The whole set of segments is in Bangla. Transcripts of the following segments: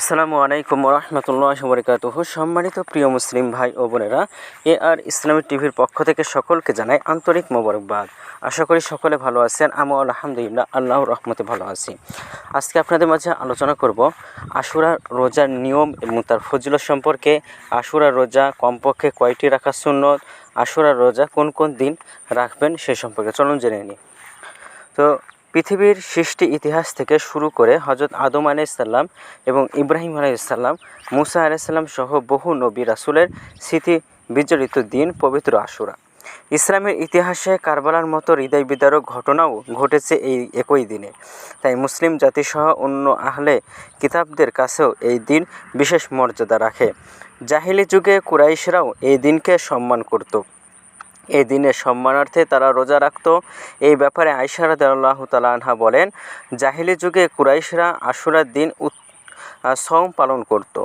আসসালামু আলাইকুম রহমতুল্লাহ বরকাতুহ সম্মানিত প্রিয় মুসলিম ভাই ও বোনেরা, এ আর ইসলামী টিভির পক্ষ থেকে সকলকে জানাই আন্তরিক মোবারকবাদ। আশা করি সকলে ভালো আছেন আমি আলহামদুলিল্লাহ, আল্লাহর রহমতে ভালো আছি। আজকে আপনাদের মাঝে আলোচনা করব আশুরা রোজার নিয়ম এবং তার ফজিলত সম্পর্কে। আশুরা রোজা কমপক্ষে কয়টি রাখা সুন্নত? আশুরা রোজা কোন কোন দিন রাখবেন সে সম্পর্কে চলুন জেনে নিই। তো পৃথিবীর সৃষ্টি ইতিহাস থেকে শুরু করে হজরত আদম আলাইসাল্লাম এবং ইব্রাহিম আলাইসাল্লাম মুসা আলাইসাল্লাম সহ বহু নবী রাসুলের স্মৃতি বিজড়িত দিন পবিত্র আশুরা। ইসলামের ইতিহাসে কারবালার মতো হৃদয় বিদারক ঘটনাও ঘটেছে এই একই দিনে। তাই মুসলিম জাতিসহ অন্য আহলে কিতাবদের কাছেও এই দিন বিশেষ মর্যাদা রাখে। জাহিলি যুগে কুরাইশরাও এই দিনকে সম্মান করত। এই দিনের সম্মানার্থে তারা রোজা রাখত। এই ব্যাপারে আয়সা রাদিয়াল্লাহু তাআলা আনহা বলেন, জাহিলি যুগে কুরাইশরা আশুরার দিন সম পালন করত।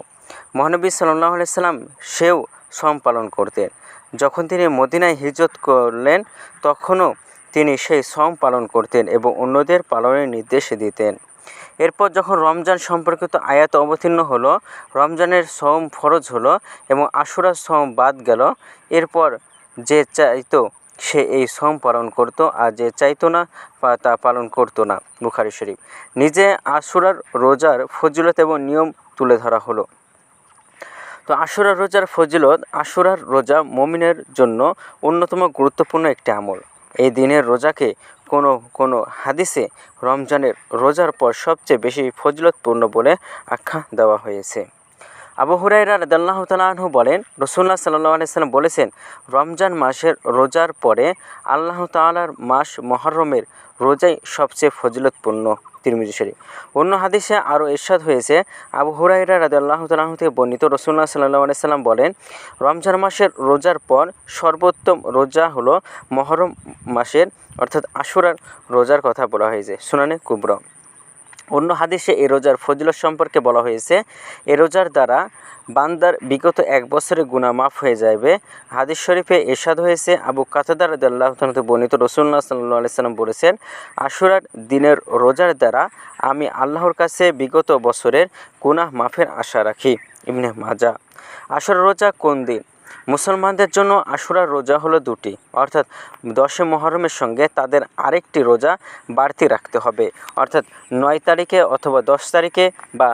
মহানবী সাল্লাহ সাল্লাম সেও সম পালন করতেন। যখন তিনি মদিনায় হিজত করলেন, তখনও তিনি সেই সম পালন করতেন এবং অন্যদের পালনের নির্দেশ দিতেন। এরপর যখন রমজান সম্পর্কিত আয়াত অবতীর্ণ হলো, রমজানের সম ফরজ হলো এবং আশুরার সম বাদ গেল, এরপর যে চাইতো, সে এই সম পালন করতো আর যে চাইতো না তা পালন করতো না বুখারি শরীফ। নিজে আশুরার রোজার ফজিলত এবং নিয়ম তুলে ধরা হলো। তো আশুরার রোজার ফজিলত, আশুরার রোজা মমিনের জন্য অন্যতম গুরুত্বপূর্ণ একটি আমল। এই দিনের রোজাকে কোনো কোনো হাদিসে রমজানের রোজার পর সবচেয়ে বেশি ফজিলতপূর্ণ বলে আখ্যা দেওয়া হয়েছে। আবু হুরাইরা রাদাল্লাহ তালাহু বলেন রসুল্লাহ সাল্লাহ আলাইসাল্লাম বলেছেন, রমজান মাসের রোজার পরে আল্লাহ তালার মাস মহরমের রোজাই সবচেয়ে ফজিলতপূর্ণ তিরমিজি শরীফ। অন্য হাদিসে আরও এরশাদ হয়েছে, আবু হুরাইরা রাদাল্লাহ তালাহ থেকে বর্ণিত রসুল্লাহ সাল্লাহ আলাইসাল্লাম বলেন, রমজান মাসের রোজার পর সর্বোত্তম রোজা হলো মহরম মাসের, অর্থাৎ আশুরার রোজার কথা বলা হয়েছে, সুনানে কুব্র। অন্য হাদিসে এ রোজার ফজিলত সম্পর্কে বলা হয়েছে এ রোজার দ্বারা বান্দার বিগত এক বছরের গুণা মাফ হয়ে যাবে হাদিস শরীফে এরশাদ হয়েছে, আবু কাতাদার আল্লাহ বর্ণিত রসুল্লাহ সাল্লু বলেছেন, আশুরার দিনের রোজার দ্বারা আমি আল্লাহর কাছে বিগত বছরের গুনাহ মাফের আশা রাখি। ইবনে মাজা আশুর রোজা কোন দিন? মুসলমানদের জন্য আশুরার রোজা হলো দুটি। অর্থাৎ দশে মহরমের সঙ্গে তাদের আরেকটি রোজা বাড়তি রাখতে হবে। অর্থাৎ নয় তারিখে অথবা দশ তারিখে বা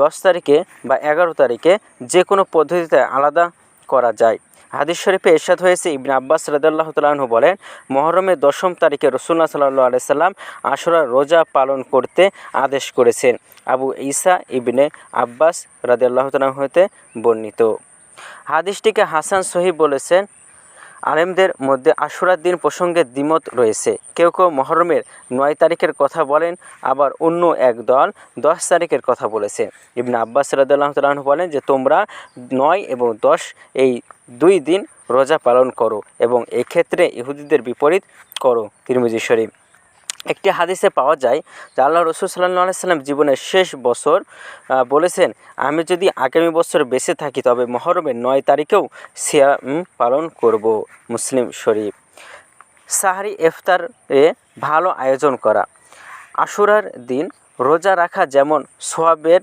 দশ তারিখে বা এগারো তারিখে যে কোনো পদ্ধতিতে আলাদা করা যায়। হাদিস শরীফে এরশাদ হয়েছে, ইবনে আব্বাস রাদাল্লাহ তালাহু বলেন, মহরমের দশম তারিখে রসুল্লাহ সাল্লাহ আলাইসাল্লাম আশুরার রোজা পালন করতে আদেশ করেছেন। আবু ঈসা ইবনে আব্বাস রাদিয়াল্লাহ তালাহ হতে বর্ণিত। হাদিসটিকে হাসান সহিব বলেছেন, আলেমদের মধ্যে আশুরার দিন প্রসঙ্গে দ্বিমত রয়েছে। কেউ কেউ মহরমের নয় তারিখের কথা বলেন, আবার অন্য এক দল দশ তারিখের কথা বলেছে। ইবনা আব্বাস রাদাল্লাহ তালাহ বলেন যে, তোমরা নয় এবং দশ এই দুই দিন রোজা পালন করো এবং এক্ষেত্রে ইহুদিদের বিপরীত করো। তিরমিজি শরীফ। একটি হাদিসে পাওয়া যায় যে আল্লাহ রসুল সাল্লাহ সাল্লাম জীবনের শেষ বছর বলেছেন, আমি যদি আগামী বছর বেঁচে থাকি, তবে মহরমের নয় তারিখেও সিয়াম পালন করব। মুসলিম শরীফ। সাহারি এফতারে ভালো আয়োজন করা। আশুরার দিন রোজা রাখা যেমন সোয়াবের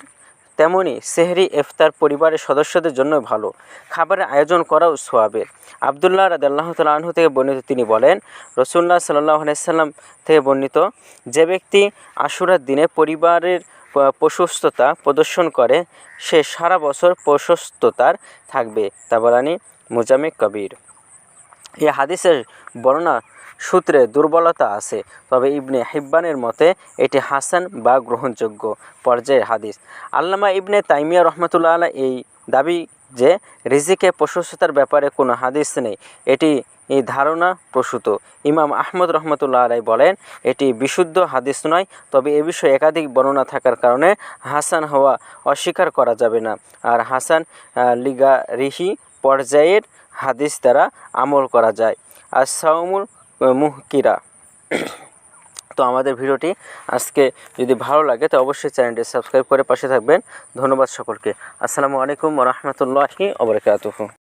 তেমনি সেহরি ইফতার পরিবারের সদস্যদের জন্য ভালো। খাবারের আয়োজন করাও সোয়াবের আবদুল্লাহ রাদাল্লাহ তালাহু থেকে বর্ণিত তিনি বলেন রসুল্লাহ সাল্লাহ আলাইসাল্লাম থেকে বর্ণিত, যে ব্যক্তি আশুরার দিনে পরিবারের প্রশস্ততা প্রদর্শন করে, সে সারা বছর প্রশস্ততার থাকবে তাবারানি মুজামে কবির। এই হাদিসের বর্ণনা সূত্রে দুর্বলতা আছে। তবে ইবনে হিব্বানের মতে, এটি হাসান বা গ্রহণযোগ্য পর্যায়ের হাদিস। আল্লামা ইবনে তাইমিয়া রহমতুল্লাহ আলা এই দাবি যে, রিজিকে প্রশস্ততার ব্যাপারে কোনো হাদিস নেই, এটি এই ধারণা প্রসূত। ইমাম আহমদ রহমতুল্লাহ আলাই বলেন, এটি বিশুদ্ধ হাদিস নয়, তবে এ বিষয়ে একাধিক বর্ণনা থাকার কারণে হাসান হওয়া অস্বীকার করা যাবে না। আর হাসান লিগা রিহি পর্যায়ের হাদিস দ্বারা আমল করা যায়। আর সাউমুল মুহকিরা। তো আমাদের ভিডিওটি আজকে যদি ভালো লাগে, তো অবশ্যই চ্যানেলটি সাবস্ক্রাইব করে পাশে থাকবেন। ধন্যবাদ সকলকে। আসসালামু আলাইকুম রহমতুল্লাহি ওবরাকাতুহু